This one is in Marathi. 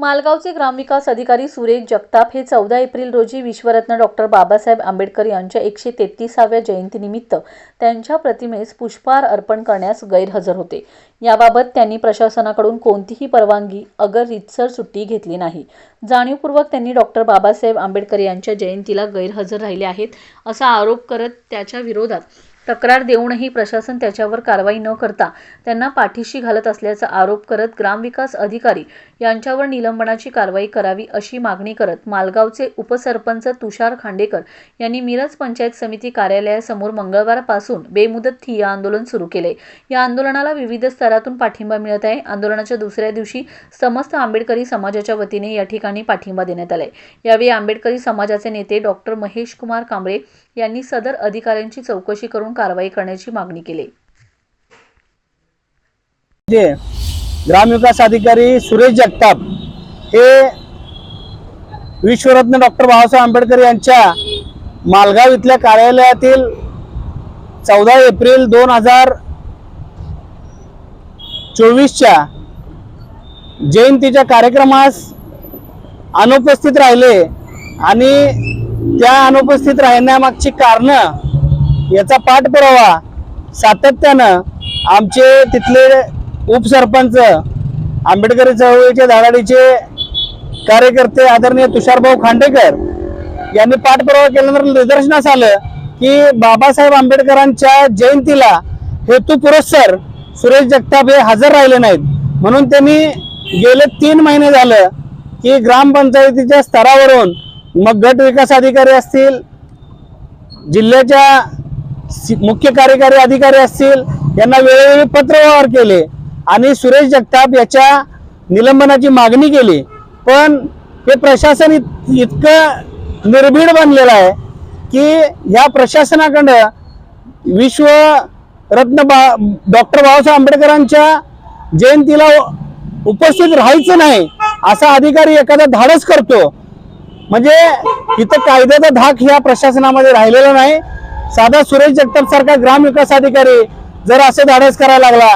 मालगावचे ग्रामविकास अधिकारी सुरेश जगताप हे चौदा एप्रिल रोजी विश्वरत्न डॉक्टर बाबासाहेब आंबेडकर यांच्या एकशे तेहतीसाव्या जयंतीनिमित्त त्यांच्या प्रतिमेस पुष्पहार अर्पण करण्यास गैरहजर होते. याबाबत त्यांनी प्रशासनाकडून कोणतीही परवानगी अगर रितसर सुट्टी घेतली नाही. जाणीवपूर्वक त्यांनी डॉक्टर बाबासाहेब आंबेडकर यांच्या जयंतीला गैरहजर राहिले आहेत असा आरोप करत त्याच्या विरोधात तक्रार देऊनही प्रशासन त्याच्यावर कारवाई न करता त्यांना पाठीशी घालत असल्याचा आरोप करत ग्रामविकास अधिकारी यांच्यावर निलंबनाची कारवाई करावी अशी मागणी करत मालगावचे उपसरपंच तुषार खांडेकर यांनी मिरज पंचायत समिती कार्यालयासमोर मंगळवारपासून बेमुदत ठिय्या आंदोलन सुरू केले. या आंदोलनाला विविध स्तरातून पाठिंबा मिळत आहे. आंदोलनाच्या दुसऱ्या दिवशी समस्त आंबेडकरी समाजाच्या वतीने या ठिकाणी पाठिंबा देण्यात आलाय. यावेळी आंबेडकरी समाजाचे नेते डॉक्टर महेश कुमार कांबळे यांनी सदर अधिकाऱ्यांची चौकशी करून कारवाई करण्याची मागणी केली. ग्रामविकास अधिकारी सुरेश जगताप हे विश्वरत्न डॉक्टर बाबासाहेब आंबेडकर यांच्या मालगाव इथल्या कार्यालयातील चौदा एप्रिल दोन हजार चोवीसच्या जयंतीच्या कार्यक्रमास अनुपस्थित राहिले आणि त्या अनुपस्थित राहण्यामागची कारणं याचा पाठपुरावा सातत्यानं आमचे तिथले उपसरपंच आंबेडकरी चळवळीचे धाराडीचे कार्यकर्ते आदरणीय तुषारभाऊ खांडेकर यांनी पाठपुरावा केल्यानंतर निदर्शनास आलं की बाबासाहेब आंबेडकरांच्या जयंतीला हेतू पुरस्सर सुरेश जगताप हे हजर राहिले नाहीत. म्हणून त्यांनी गेले तीन महिने झालं की ग्रामपंचायतीच्या स्तरावरून मग गट विकास अधिकारी असतील जिल्ह्याच्या मुख्य कार्यकारी अधिकारी असतील यांना वेळोवेळी पत्रव्यवहार केले आणि सुरेश जगताप याच्या निलंबनाची मागणी केली. पण हे प्रशासन इत- इतकं निर्भीड बनलेलं आहे की या प्रशासनाकडं विश्वरत्न बा डॉक्टर बाबासाहेब आंबेडकरांच्या जयंतीला उपस्थित राहायचं नाही असा अधिकारी एखादा धाडस करतो. म्हणजे इथं कायद्याचा धाक ह्या प्रशासनामध्ये राहिलेला नाही. साधा सुरेश जगताप सारखा ग्रामविकास अधिकारी जर असे धाडस करायला लागला